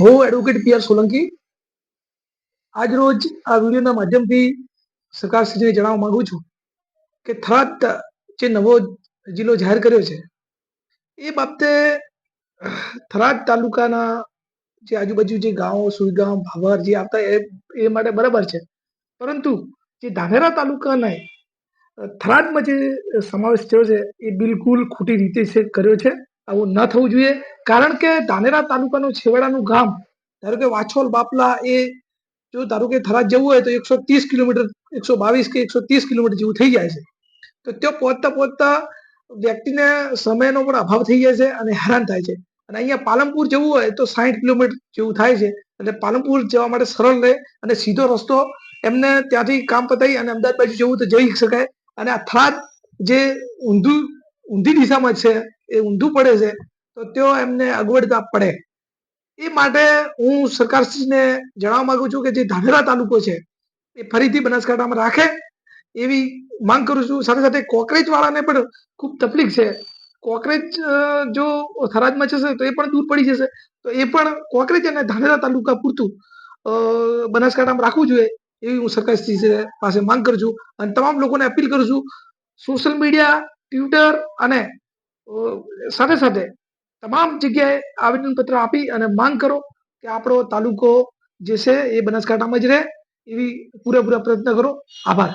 હું advocate P R Solanki. આજ રોજ આ વિડીયોના માધ્યમથી સરકારશ્રીને જણાવવા માંગુ છું કે થરાદ જે નવો જિલ્લો જાહેર કર્યો છે, એ બાબતે થરાદ તાલુકાના જે આજુબાજુ જે ગામો સુઈગામ ભાવર જે આવતા એ એ માટે બરાબર છે. પરંતુ જે ધાનેરા તાલુકાને થરાદમાં જે સમાવેશ થયો છે, એ બિલકુલ ખોટી રીતે કર્યો છે. આવું ન થવું જોઈએ. કારણ કે ધાનેરા તાલુકાનું છેવાડાનું ગામ, ધારો કે વાછોલ, બાપલા એ જો ધારો કે થરાદ જવું હોય તો એકસો ત્રીસ કિલોમીટર, એકસો બાવીસ કે એકસો ત્રીસ કિલોમીટર જેવું થઈ જાય છે. તો ત્યાં પહોંચતા પહોંચતા વ્યક્તિને સમયનો પણ અભાવ થઈ જાય છે અને હેરાન થાય છે. અને અહીંયા પાલનપુર જવું હોય તો સાઠ કિલોમીટર જેવું થાય છે. એટલે પાલનપુર જવા માટે સરળ રહે અને સીધો રસ્તો એમને ત્યાંથી કામ પતાવી અને અમદાવાદ બાજુ જવું તો જઈ શકાય. અને આ થરાદ જે ઊંધું, ઊંધી દિશામાં છે, એ ઊંધું પડે છે. તો તેઓ એમને અગવડતા પડે. એ માટે હું સરકારશ્રીને જણાવવા માંગુ છું કે જે ધાનેરા તાલુકો છે, એ ફરીથી બનાસકાંઠામાં રાખે. એવી માંગ કરું છું. સાથે સાથે કોકરેજ વાળાને પણ ખૂબ તકલીફ છે. કોકરેજ જો થરાદમાં જશે તો એ પણ દૂર પડી જશે. તો એ પણ કોકરેજ અને ધાનેરા તાલુકા પૂરતું બનાસકાંઠામાં રાખવું જોઈએ એવી હું સરકારશ્રી પાસે માંગ કરું છું. અને તમામ લોકોને અપીલ કરું છું, સોશિયલ મીડિયા, ટ્વિટર અને સાથે સાથે તમામ જગ્યાએ આવેદનપત્ર આપી અને માંગ કરો કે આપણો તાલુકો જે છે એ બનાસકાંઠામાં જ રહે એવી પૂરેપૂરા પ્રયત્ન કરો. આભાર.